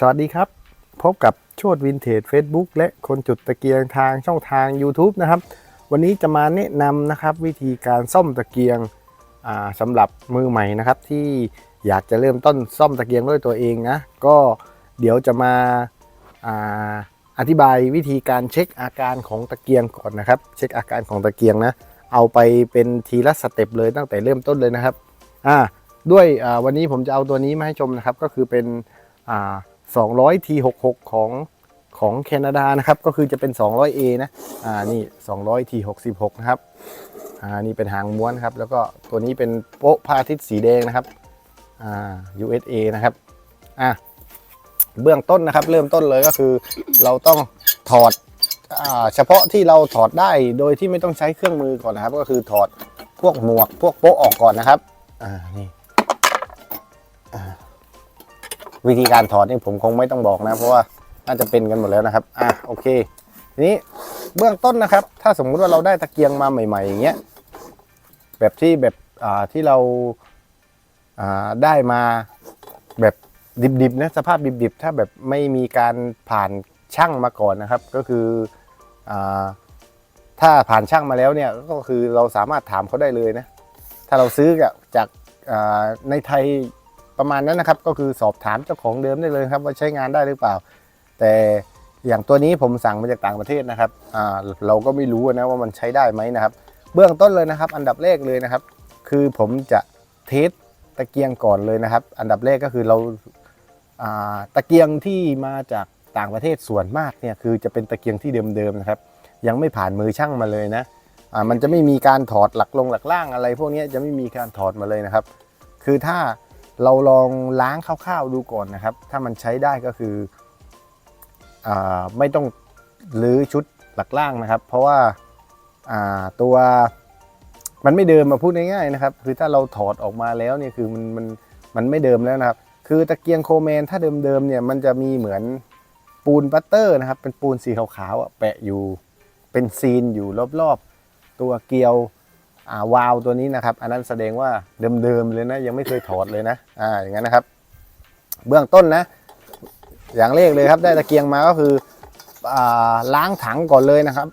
สวัสดีครับ พบกับโชดวินเทจ Facebook และคนจุดตะเกียงทางช่องทาง YouTube นะครับ วันนี้จะมาแนะนำนะครับวิธีการซ่อมตะเกียงสำหรับมือใหม่นะครับ ที่อยากจะเริ่มต้นซ่อมตะเกียงด้วยตัวเองนะก็เดี๋ยวจะมาอาอธิบายวิธีการเช็คอาการของตะเกียงก่อนนะครับ เช็คอาการของตะเกียงนะ เอาไปเป็นทีละสเต็ปเลยตั้งแต่เริ่มต้นเลยนะครับอ่าด้วยวันนี้ผมจะเอาตัวนี้มาให้ชมนะครับ ก็คือเป็นอ่า 200 T66 ของของแคนาดานะครับ ก็คือจะเป็น 200A นะ อ่า นี่ 200 T66 นะครับ อ่า นี่เป็นหางม้วนครับ แล้วก็ตัวนี้เป็นโป๊ะพาทิตสีแดงนะครับ อ่า USA นะครับ อะเบื้องต้นนะครับ เริ่มต้นเลยก็คือเราต้องถอดอ่าเฉพาะที่เราถอดได้โดยที่ไม่ต้องใช้เครื่องมือก่อนนะครับ ก็คือถอดพวกหมวกพวกโป๊ะออกก่อนนะครับ อ่า นี่ วิธีการถอดนี่ผมคงไม่ต้องบอกนะ เพราะว่าน่าจะเป็นกันหมดแล้วนะครับ อะโอเคทีนี้เบื้องต้นนะครับ ถ้าสมมุติว่าเราได้ตะเกียงมาใหม่ ๆ อย่างเงี้ยแบบที่แบบอ่าที่เราอ่าได้มาแบบดิบๆนะสภาพดิบๆ ถ้าแบบไม่มีการผ่านช่างมาก่อนนะครับ ก็คืออ่าถ้าผ่านช่างมาแล้วเนี่ยก็คือเราสามารถถามเขาได้เลยนะถ้าเราซื้อจากอ่าในไทย ประมาณนั้นนะครับ ก็คือสอบถามเจ้าของเดิมได้เลยครับว่าใช้งานได้หรือเปล่า แต่อย่างตัวนี้ผมสั่งมาจากต่างประเทศนะครับอ่าเราก็ไม่รู้นะว่ามันใช้ได้ไหมนะครับ เบื้องต้นเลยนะครับ อันดับแรกเลยนะครับ คือผมจะเทสตะเกียงก่อนเลยนะครับ อันดับแรกก็คือเราอ่าตะเกียงที่มาจากต่างประเทศส่วนมากเนี่ยคือจะเป็นตะเกียงที่เดิมๆนะครับ ยังไม่ผ่านมือช่างมาเลยนะอ่ามันจะไม่มีการถอดหลักลงหลักล่างอะไร พวกนี้จะไม่มีการถอดมาเลยนะครับ คือถ้า เราลองล้างคร่าวๆดูก่อนนะครับ ถ้ามันใช้ได้ก็คืออไม่ต้องรื้อชุดหลักล่างนะครับ เพราะว่าาตัวมันไม่เดิมมาพูดง่ายๆนะครับ คือถ้าเราถอดออกมาแล้วเนี่ยคือมันมันมันไม่เดิมแล้วนะครับ คือตะเกียงโคแมนถ้าเดิมๆเนี่ยมันจะมีเหมือนปูนบัตเตอร์นะครับ เป็นปูนสีขาวๆแปะอยู่เป็นซีนอยู่รอบๆ ตัวเกลียว วาล์วตัวนี้นะครับ อันนั้นแสดงว่าเดิมๆเลยนะ ยังไม่เคยถอดเลยนะอ่าอย่างนั้นนะครับ เบื้องต้นนะ อย่างแรกเลยครับ ได้ตะเกียงมาก็คืออล้างถังก่อนเลยนะครับ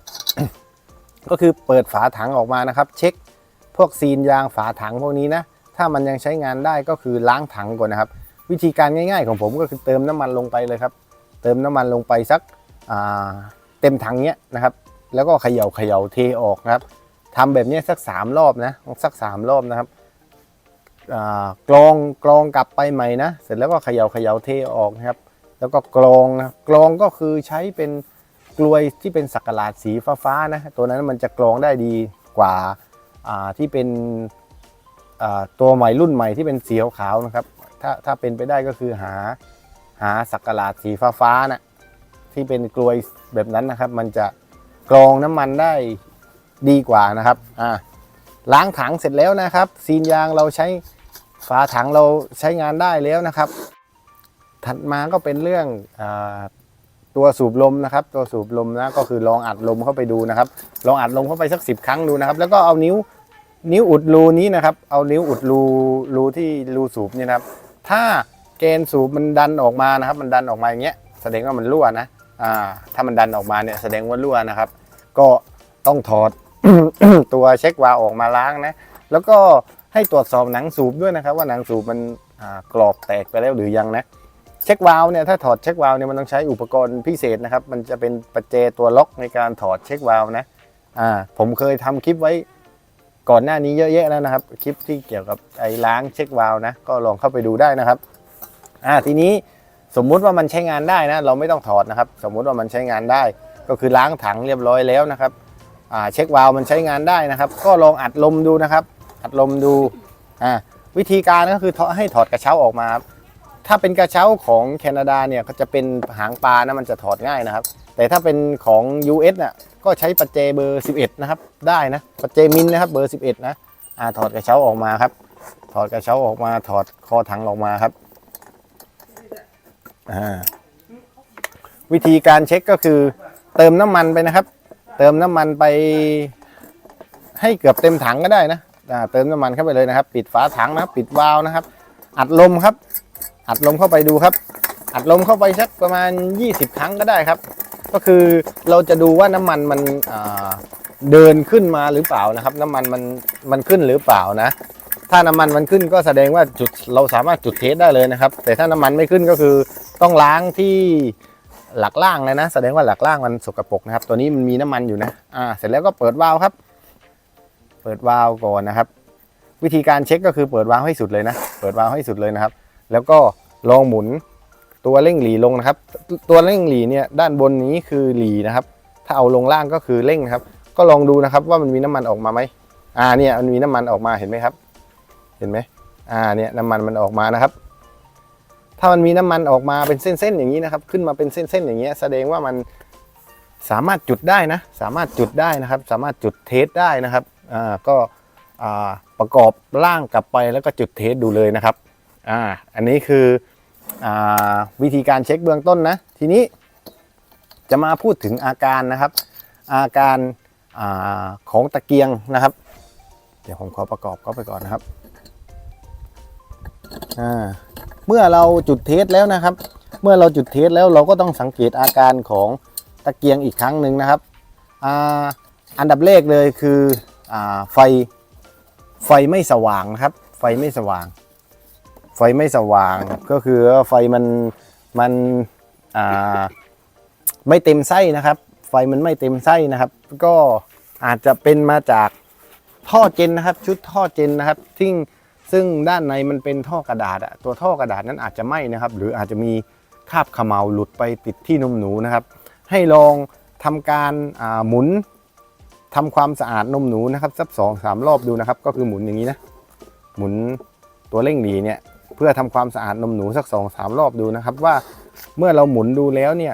ก็คือเปิดฝาถังออกมานะครับ เช็คพวกซีนยางฝาถังพวกนี้นะถ้ามันยังใช้งานได้ก็คือล้างถังก่อนนะครับ วิธีการง่าย ๆ ของผมก็คือเติมน้ำมันลงไปเลยครับ เติมน้ำมันลงไปสักเต็มถังเนี้ยนะครับ แล้วก็เขย่าเขย่าเทออกนะครับ ทำแบบนี้สักสามรอบนะสักสามรอบนะครับกรองกรองกลับไปใหม่นะ เสร็จแล้วก็เขย่าเขย่าเทออกนะครับ แล้วก็กรองนะกรองก็คือใช้เป็นกลวยที่เป็นสักหลาดสีฟ้าๆนะตัวนั้นมันจะกรองได้ดีกว่าที่เป็นตัวใหม่รุ่นใหม่ที่เป็นสีขาวๆนะครับ ถ้าถ้าเป็นไปได้ก็คือหาหาสักหลาดสีฟ้าๆนะที่เป็นกลวยแบบนั้นนะครับ มันจะกรองน้ำมันได้ ดีกว่านะครับอ่าล้างถังเสร็จแล้วนะครับ ซีนยางเราใช้ฝาถังเราใช้งานได้แล้วนะครับ ถัดมาก็เป็นเรื่องอตัวสูบลมนะครับ ตัวสูบลมนะก็คือลองอัดลมเข้าไปดูนะครับ ลองอัดลมเข้าไปสักสิบครั้งดูนะครับ แล้วก็เอานิ้วนิ้วอุดรูนี้นะครับ เอานิ้วอุดรูรูที่รูสูบนี่นะครับ ถ้าเกณฑ์สูบมันดันออกมานะครับ มันดันออกมาอย่างเงี้ยแสดงว่ามันรั่วนะอ่าถ้ามันดันออกมาเนี่ยแสดงว่ารั่วนะครับ ก็ต้องถอด ตัวเช็ควาลออกมาล้างนะ แล้วก็ให้ตรวจสอบหนังสูบด้วยนะครับ ว่าหนังสูบมันกรอบแตกไปแล้วหรือยังนะเช็ควาล์วเนี่ยถ้าถอดเช็ควาล์วเนี่ยมันต้องใช้อุปกรณ์พิเศษนะครับ มันจะเป็นปัจเจตัวล็อกในการถอดเช็ควาล์วนะอ่าผมเคยทำคลิปไว้ก่อนหน้านี้เยอะแยะแล้วนะครับ คลิปที่เกี่ยวกับไอ้ล้างเช็ควาล์วนะก็ลองเข้าไปดูได้นะครับอ่าทีนี้สมมุติว่ามันใช้งานได้นะ เราไม่ต้องถอดนะครับ สมมุติว่ามันใช้งานได้ ก็คือล้างถังเรียบร้อยแล้วนะครับ เช็ควาล์วมันใช้งานได้นะครับ ก็ลองอัดลมดูนะครับ อัดลมดูวิธีการก็คือให้ถอดกระเช้าออกมาครับถ้าเป็นกระเช้าของแคนาดาเนี่ยก็จะเป็นหางปลานะมันจะถอดง่ายนะครับ แต่ถ้าเป็นของ US น่ะก็ใช้ปัจเจเบอร์ 11 นะครับ ได้นะปัจเจมินนะครับเบอร์ 11 นะอ่าถอดกระเช้าออกมาครับ ถอดกระเช้าออกมาถอดคอถังออกมาครับอ่าวิธีการเช็คก็คือเติมน้ำมันไปนะครับ เติมน้ำมันไปให้เกือบเต็มถังก็ได้นะอ่าเติมน้ำมันเข้าไปเลยนะครับ ปิดฝาถังนะปิดวาล์วนะครับ อัดลมครับ อัดลมเข้าไปดูครับ อัดลมเข้าไปสักประมาณ 20 ครั้งก็ได้ครับ ก็คือเราจะดูว่าน้ำมันมันเดินขึ้นมาหรือเปล่านะครับ น้ำมันมันมันขึ้นหรือเปล่านะ ถ้าน้ำมันมันขึ้นก็แสดงว่าจุดเราสามารถจุดเทสได้เลยนะครับ แต่ถ้าน้ำมันไม่ขึ้นก็คือต้องล้างที่ หลักล่างเลยนะ แสดงว่าหลักล่างมันสกปรกนะครับ ตัวนี้มันมีน้ำมันอยู่นะอ่าเสร็จแล้วก็เปิดวาล์วครับ เปิดวาล์วก่อนนะครับ วิธีการเช็คก็คือเปิดวาล์วให้สุดเลยนะ เปิดวาล์วให้สุดเลยนะครับ แล้วก็ลองหมุนตัวเร่งหลีลงนะครับ ตัวเร่งหลีเนี่ยด้านบนนี้คือหลีนะครับ ถ้าเอาลงล่างก็คือเร่งครับ ก็ลองดูนะครับว่ามันมีน้ำมันออกมาไหมอ่าเนี่ยมันมีน้ำมันออกมาเห็นไหมครับ เห็นไหมอ่าเนี่ยน้ำมันมันออกมานะครับ ถ้ามันมีน้ำมันออกมาเป็นเส้นๆอย่างนี้นะครับ ขึ้นมาเป็นเส้นๆอย่างเงี้ยแสดงว่ามันสามารถจุดได้นะ สามารถจุดได้นะครับ สามารถจุดเทสได้นะครับอ่าก็อ่าประกอบร่างกลับไปแล้วก็จุดเทสดูเลยนะครับอ่าอันนี้คืออ่าวิธีการเช็คเบื้องต้นนะ ทีนี้จะมาพูดถึงอาการนะครับ อาการอาของตะเกียงนะครับ เดี๋ยวผมขอประกอบเข้าไปก่อนนะครับอ่า เมื่อเราจุดเทสแล้วนะครับ เมื่อเราจุดเทสแล้วเราก็ต้องสังเกตอาการของตะเกียงอีกครั้งหนึ่งนะครับออันดับแรกเลยคืออไฟไฟไม่สว่างนะครับ ไฟไม่สว่าง ไฟไม่สว่างก็คือไฟมันมันไม่เต็มไส้นะครับ ไฟมันไม่เต็มไส้นะครับ ก็อาจจะเป็นมาจากท่อเจนนะครับ ชุดท่อเจนนะครับซึ่ ซึ่งด้านในมันเป็นท่อกระดาษอะตัวท่อกระดาษนั้นอาจจะไหม้นะครับ หรืออาจจะมีคราบขมเหลาหลุดไปติดที่นมหนูนะครับ ให้ลองทำการหมุนทำความสะอาดนมหนูนะครับสักสองสามรอบดูนะครับ ก็คือหมุนอย่างนี้นะหมุนตัวเร่งหลีเนี่ยเพื่อทำความสะอาดนมหนูสักสองสามรอบดูนะครับ ว่าเมื่อเราหมุนดูแล้วเนี่ย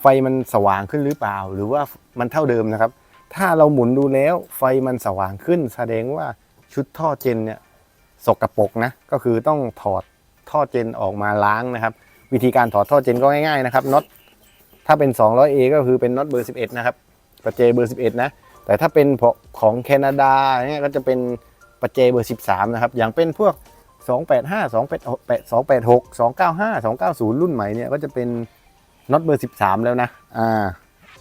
ไฟมันสว่างขึ้นหรือเปล่า หรือว่ามันเท่าเดิมนะครับ ถ้าเราหมุนดูแล้วไฟมันสว่างขึ้น แสดงว่าชุดท่อเจนเนี่ย สกรปรกนะก็คือต้องถอดท่อเจนออกมาล้างนะครับ วิธีการถอดท่อเจนก็ง่ายๆนะครับน็อตถ้าเป็น 200A ก็คือเป็นน็อตเบอร์ 11 นะครับประเจเบอร์ 11 นะ แต่ถ้าเป็นของแคนาดาเนี่ยก็จะเป็นประเจเบอร์ 13 นะครับ อย่างเป็นพวก 285 288 286 295 290 รุ่นใหม่เนี่ยก็จะเป็นน็อตเบอร์ 13 แล้วนะอ่า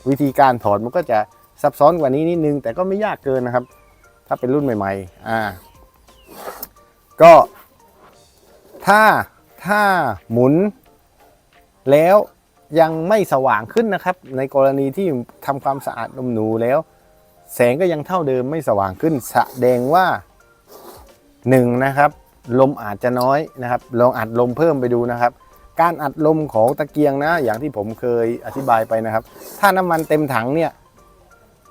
วิธีการถอดมันก็จะซับซ้อนกว่านี้นิดนึง แต่ก็ไม่ยากเกินนะครับ ถ้าเป็นรุ่นใหม่ๆอ่า ก็ถ้าถ้าหมุนแล้วยังไม่สว่างขึ้นนะครับ ในกรณีที่ทำความสะอาดนมหนูแล้ว แสงก็ยังเท่าเดิมไม่สว่างขึ้นแสดงว่าหนึ่งนะครับ ลมอาจจะน้อยนะครับ ลองอัดลมเพิ่มไปดูนะครับ การอัดลมของตะเกียงนะ อย่างที่ผมเคยอธิบายไปนะครับ ถ้าน้ำมันเต็มถังเนี่ย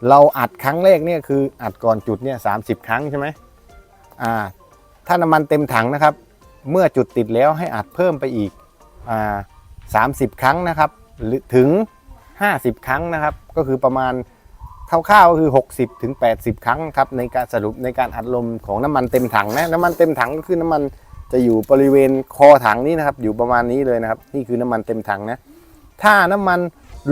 เราอัดครั้งแรกเนี่ยคืออัดก่อนจุดเนี่ยสาครั้งใช่ไหมอ่า ถ้าน้ำมันเต็มถังนะครับ เมื่อจุดติดแล้วให้อัดเพิ่มไปอีกอ่าสาครั้งนะครับ หรือถึง 50 ครั้งนะครับ ก็คือประมาณคร่าวๆก็คือ 60ถึง80 ครั้งครับในการสรุปในการอัดลมของน้ำมันเต็มถังนะน้ำมันเต็มถังก็คือน้ำมันจะอยู่บริเวณคอถังนี้นะครับ อยู่ประมาณนี้เลยนะครับ นี่คือน้ำมันเต็มถังนะถ้าน้ำมัน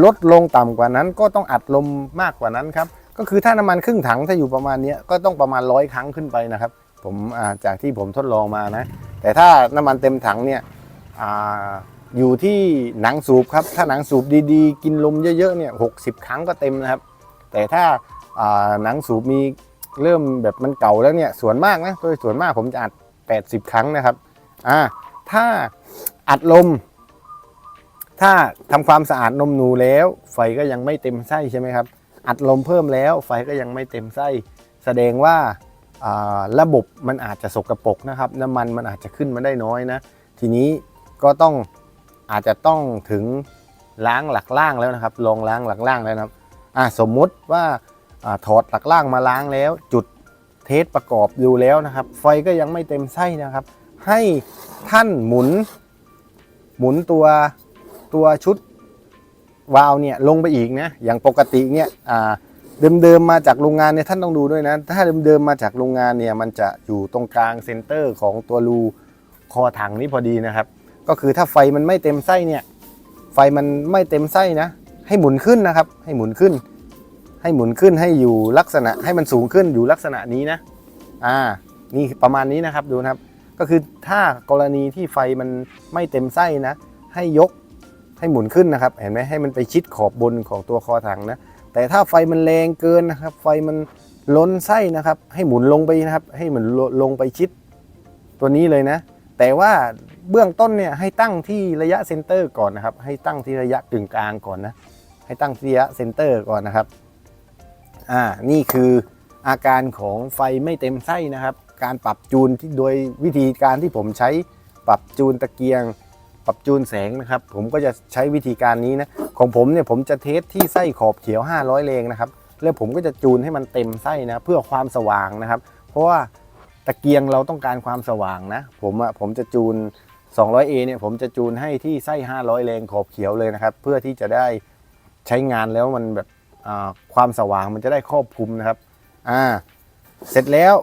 ลดลงต่ำกว่านั้น ก็ต้องอัดลมมากกว่านั้นครับก็คือถ้าน้ำมันครึ่งถังถ้าอยู่ประมาณนี้ก็ต้องประมาณร้อยครั้งขึ้นไปนะครับ ผมจากที่ผมทดลองมานะ แต่ถ้าน้ำมันเต็มถังเนี่ยออยู่ที่หนังสูบครับ ถ้าหนังสูบดีๆ กินลมเยอะๆเนี่ยหกครั้งก็เต็มนะครับ แต่ถ้าหนังสูบมีเริ่มแบบมันเก่าแล้วเนี่ยส่วนมากนะโดยส่วนมากผมจะอัด 80 ครั้งนะครับอ่าถ้าอัดลม ถ้าทำความสะอาดนมหนูแล้ว ไฟก็ยังไม่เต็มไส้ใช่ไหมครับ อัดลมเพิ่มแล้วไฟก็ยังไม่เต็มไส้ แสดงว่า ระบบมันอาจจะสกรปรกนะครับ น้ำมันมันอาจจะขึ้นมาได้น้อยนะ ทีนี้ก็ต้องอาจจะต้องถึงล้างหลักล่างแล้วนะครับ ลองล้างหลักล่างแล้วนะครับสมมุติว่าอถอดหลักล่างมาล้างแล้ว จุดเทสประกอบดูแล้วนะครับ ไฟก็ยังไม่เต็มไส้นะครับ ให้ท่านหมุน หมุนตัวตัวชุดวาล์วเนี่ยลงไปอีกนะอย่างปกติเนี่ยอ่า เดิมๆมาจากโรงงานเนี่ยท่านต้องดูด้วยนะ ถ้าเดิมๆมาจากโรงงานเนี่ยมันจะอยู่ตรงกลางเซนเตอร์ของตัวรูคอถังนี้พอดีนะครับ ก็คือถ้าไฟมันไม่เต็มไส้เนี่ย ไฟมันไม่เต็มไส้นะ ให้หมุนขึ้นนะครับ ให้หมุนขึ้น ให้หมุนขึ้นให้อยู่ลักษณะให้มันสูงขึ้นอยู่ลักษณะนี้นะ อ่า นี่ประมาณนี้นะครับดูนะครับ ก็คือถ้ากรณีที่ไฟมันไม่เต็มไส้นะ ให้ยกให้หมุนขึ้นนะครับ เห็นไหมให้มันไปชิดขอบบนของตัวคอถังนะ แต่ถ้าไฟมันแรงเกินนะครับ ไฟมันล้นไส้นะครับ ให้หมุนลงไปนะครับ ให้เหมือนลงไปชิดตัวนี้เลยนะ แต่ว่าเบื้องต้นเนี่ยให้ตั้งที่ระยะเซนเตอร์ก่อนนะครับ ให้ตั้งที่ระยะกึ่งกลางก่อนนะ ให้ตั้งที่ระยะเซนเตอร์ก่อนนะครับ อ่า นี่คืออาการของไฟไม่เต็มไส้นะครับ การปรับจูนที่โดยวิธีการที่ผมใช้ปรับจูนตะเกียง ปรับจูนแสงนะครับ ผมก็จะใช้วิธีการนี้นะ ของผมเนี่ยผมจะเทสที่ไส้ขอบเขียว 500 เลงนะครับ แล้วผมก็จะจูนให้มันเต็มไส้นะเพื่อความสว่างนะครับ เพราะว่าตะเกียงเราต้องการความสว่างนะ ผมอะผมจะจูน 200A เนี่ยผมจะจูนให้ที่ไส้ 500 เลงขอบเขียวเลยนะครับ เพื่อที่จะได้ใช้งานแล้วมันแบบความสว่างมันจะได้ครอบคลุมนะครับ อ่า เสร็จแล้ว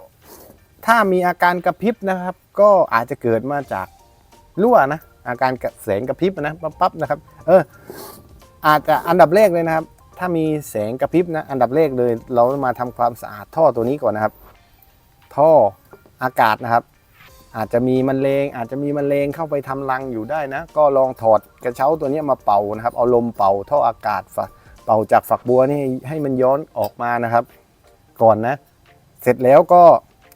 ถ้ามีอาการกระพริบนะครับ ก็อาจจะเกิดมาจากรั่วนะ อาการแสงกระพริบนะปั๊บนะครับเอออาจจะอันดับแรกเลยนะครับ ถ้ามีแสงกระพริบนะอันดับแรกเลย เรามาทำความสะอาดท่อตัวนี้ก่อนนะครับ ท่ออากาศนะครับ อาจจะมีมะเร็งอาจจะมีมะเร็งเข้าไปทำรังอยู่ได้นะ ก็ลองถอดกระเช้าตัวนี้มาเป่านะครับ เอาลมเป่าท่ออากาศฝะเป่าจากฝักบัวนี่ให้มันย้อนออกมานะครับ ก่อนนะ เสร็จแล้วก็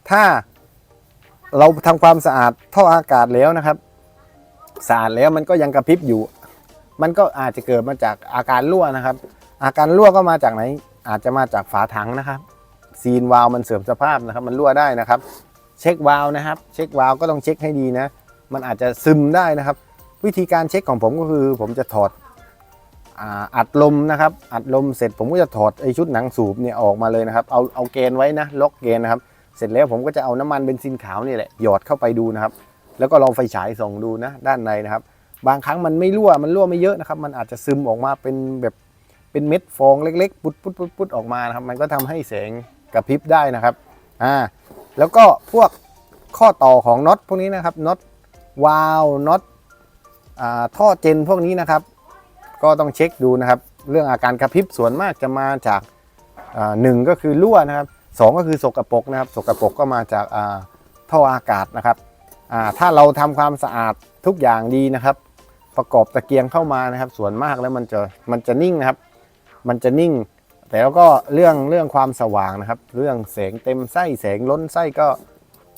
ถ้าเราทำความสะอาดท่ออากาศแล้วนะครับ สะอาดแล้วมันก็ยังกระพริบอยู่ มันก็อาจจะเกิดมาจากอาการรั่วนะครับ อาการรั่วก็มาจากไหน อาจจะมาจากฝาถังนะครับ ซีนวาล์วมันเสื่อมสภาพนะครับ มันรั่วได้นะครับ เช็ควาล์วนะครับ เช็ควาล์วก็ต้องเช็คให้ดีนะ มันอาจจะซึมได้นะครับ วิธีการเช็คของผมก็คือ ผมจะถอดอ,อัดลมนะครับ อัดลมเสร็จผมก็จะถอดไอชุดหนังสูบเนี่ยออกมาเลยนะครับ เอาเอาเกณฑ์ไว้นะล็อกเกณฑ์นะครับ เสร็จแล้วผมก็จะเอาน้ำมันเบนซินขาวนี่แหละหยอดเข้าไปดูนะครับ แล้วก็ลองไฟฉายส่องดูนะด้านในนะครับ บางครั้งมันไม่รั่วมันรั่วไม่เยอะนะครับ มันอาจจะซึมออกมาเป็นแบบเป็นเม็ดฟองเล็กๆ ปุดปุดปุดปุดออกมานะครับ มันก็ทำให้แสงกระพริบได้นะครับอ่าแล้วก็พวกข้อต่อของน็อตพวกนี้นะครับน็อตวาล์วน็อตอ่าท่อเจนพวกนี้นะครับ ก็ต้องเช็คดูนะครับ เรื่องอาการกระพริบส่วนมากจะมาจากอ่าหนึ่งก็คือรั่วนะครับสองก็คือสกรปรกนะครับสกรปรกก็มาจากอ่าท่ออากาศนะครับ ถ้าเราทำความสะอาดทุกอย่างดีนะครับ ประกอบตะเกียงเข้ามานะครับ ส่วนมากแล้วมันจะมันจะนิ่งนะครับ มันจะนิ่ง แต่แล้วก็เรื่องเรื่องความสว่างนะครับ เรื่องแสงเต็มไส้แสงล้นไส้ก็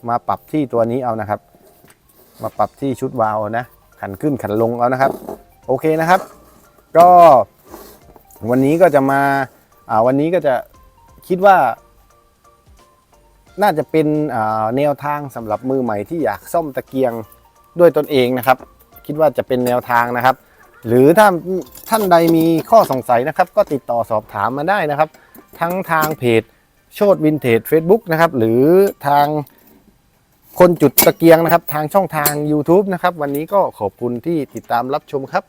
มาปรับที่ตัวนี้เอานะครับ มาปรับที่ชุดวาล์วนะขันขึ้นขันลงเอานะครับ โอเคนะครับ ก็วันนี้ก็จะมาอ่าวันนี้ก็จะคิดว่า น่าจะเป็นแนวทางสำหรับมือใหม่ที่อยากซ่อมตะเกียงด้วยตนเองนะครับ คิดว่าจะเป็นแนวทางนะครับ หรือถ้าท่านใดมีข้อสงสัยนะครับ ก็ติดต่อสอบถามมาได้นะครับ ทั้งทางเพจโชดวินเทจ Facebook นะครับ หรือทางคนจุดตะเกียงนะครับ ทางช่องทาง YouTube นะครับ วันนี้ก็ขอบคุณที่ติดตามรับชมครับ